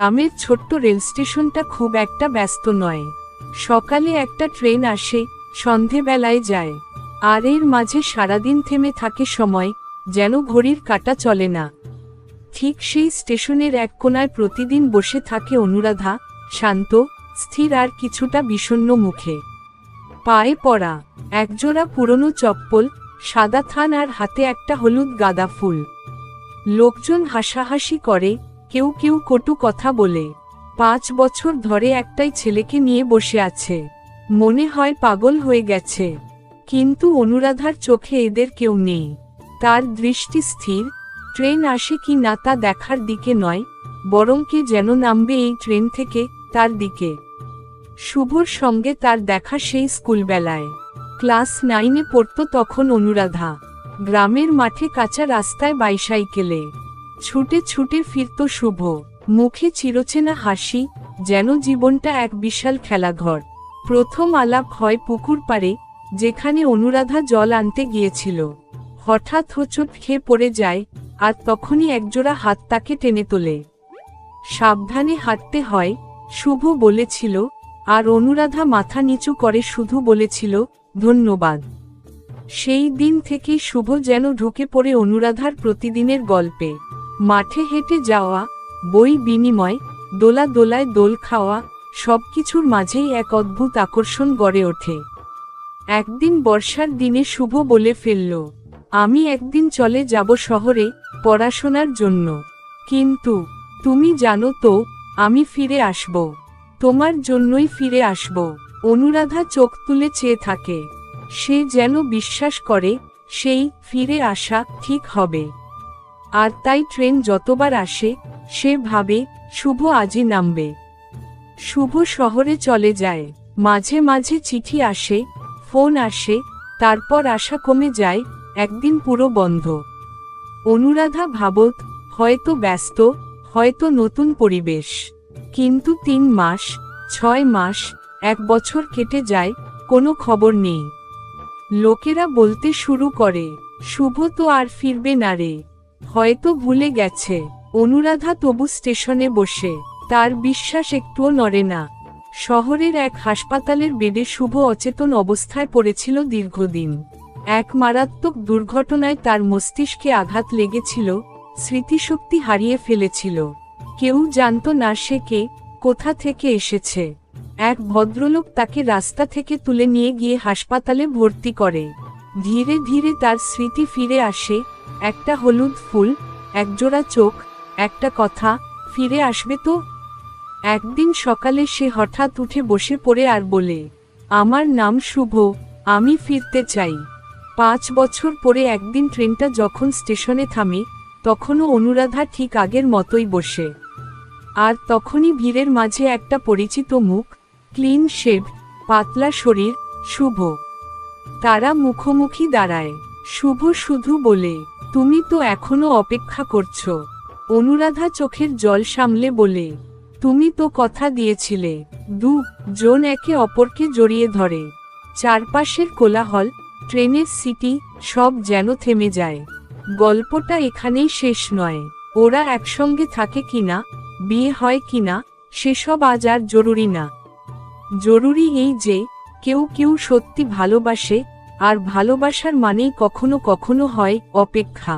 আমের ছোট্ট রেল স্টেশনটা খুব একটা ব্যস্ত নয়। সকালে একটা ট্রেন আসে, সন্ধেবেলায় যায়। আর এর মাঝে সারাদিন থেমে থাকে সময়, যেন ঘড়ির কাটা চলে না। ঠিক সেই স্টেশনের এক কোনায় প্রতিদিন বসে থাকে অনুরাধা, শান্ত, স্থির আর কিছুটা বিষণ্ণ মুখে। পায়ে পড়া, একজোড়া পুরনো চপ্পল, সাদা থান আর হাতে একটা হলুদ গাঁদা ফুল। লোকজন হাসাহাসি করে কেউ কেউ কটু কথা বলে। পাঁচ বছর ধরে একটাই ছেলেকে নিয়ে বসে আছে। মনে হয় পাগল হয়ে গেছে। কিন্তু অনুরাধার চোখে এদের কেউ নেই। তার দৃষ্টি স্থির, ট্রেন আসে কি না তা দেখার দিকে নয়, বরং কে যেন নামবে এই ট্রেন থেকে তার দিকে। শুভর সঙ্গে তার দেখা সেই স্কুলবেলায়। ক্লাস নাইনে পড়ত তখন অনুরাধা। গ্রামের মাঠে কাঁচা রাস্তায় বাইসাইকেলে। ছুটে ছুটে ফিরত শুভ। মুখে চিরচেনা হাসি, যেন জীবনটা এক বিশাল খেলাঘর। প্রথম আলাপ হয় পুকুর পাড়ে, যেখানে অনুরাধা জল আনতে গিয়েছিল। হঠাৎ হোঁচট খেয়ে পড়ে যায়, আর তখনই একজোড়া হাত তাকে টেনে তোলে। সাবধানে হাঁটতে হয়, শুভ বলেছিল, আর অনুরাধা মাথা নিচু করে শুধু বলেছিল, ধন্যবাদ। সেই দিন থেকেই শুভ যেন ঢুকে পড়ে অনুরাধার প্রতিদিনের গল্পে। মাঠে হেঁটে যাওয়া, বই বিনিময়, দোলা দোলায় দোল খাওয়া, সবকিছুর মাঝেই এক অদ্ভুত আকর্ষণ গড়ে ওঠে। একদিন বর্ষার দিনে শুভ বলে ফেলল, আমি একদিন চলে যাব শহরে পড়াশোনার জন্য। কিন্তু তুমি জানো তো, আমি ফিরে আসব। তোমার জন্যই ফিরে আসব। অনুরাধা চোখ তুলে চেয়ে থাকে। সে যেন বিশ্বাস করে, সেই ফিরে আসা ঠিক হবে। আর তাই ট্রেন যতবার আসে, সে ভাবে, শুভ আজই নামবে। শুভ শহরে চলে যায়। মাঝে মাঝে চিঠি আসে, ফোন আসে, তারপর আশা কমে যায়, একদিন পুরো বন্ধ। অনুরাধা ভাবত, হয়তো ব্যস্ত, হয়তো নতুন পরিবেশ। কিন্তু তিন মাস, ছয় মাস, এক বছর কেটে যায়, কোনো খবর নেই। লোকেরা বলতে শুরু করে, শুভ তো আর ফিরবে না রে। হয়তো ভুলে গেছে। অনুরাধা তবু স্টেশনে বসে। তার বিশ্বাস একটুও নড়ে না। শহরের এক হাসপাতালের বেডে শুভ অচেতন অবস্থায় পড়েছিল দীর্ঘদিন। এক মারাত্মক দুর্ঘটনায় তার মস্তিষ্কে আঘাত লেগেছিল, স্মৃতিশক্তি হারিয়ে ফেলেছিল। কেউ জানত না সে কে, কোথা থেকে এসেছে। এক ভদ্রলোক তাকে রাস্তা থেকে তুলে নিয়ে গিয়ে হাসপাতালে ভর্তি করে। ধীরে ধীরে তার স্মৃতি ফিরে আসে একটা হলুদ ফুল, একজোড়া চোখ, একটা কথা, ফিরে আসবে তো? একদিন সকালে সে হঠাৎ উঠে বসে পড়ে আর বলে, আমার নাম শুভ, আমি ফিরতে চাই। পাঁচ বছর পরে একদিন ট্রেনটা যখন স্টেশনে থামে, তখনও অনুরাধা ঠিক আগের মতোই বসে। আর তখনই ভিড়ের মাঝে একটা পরিচিত মুখ, ক্লিন শেভ, পাতলা শরীর, শুভ। তারা মুখোমুখি দাঁড়ায়। শুভ শুধু বলে তুমি তো এখনও অপেক্ষা করছ। অনুরাধা চোখের জল সামলে বলে, তুমি তো কথা দিয়েছিলে। দু, জন একে অপরকে জড়িয়ে ধরে। চারপাশের কোলাহল, ট্রেনের সিটি, সব যেন থেমে যায়। গল্পটা এখানেই শেষ নয়। ওরা একসঙ্গে থাকে কিনা, বিয়ে হয় কিনা, সেসব আজ আর জরুরি না। জরুরি এই যে, কেউ কেউ সত্যি ভালোবাসে আর ভালোবাসার মানেই কখনো কখনো হয় অপেক্ষা।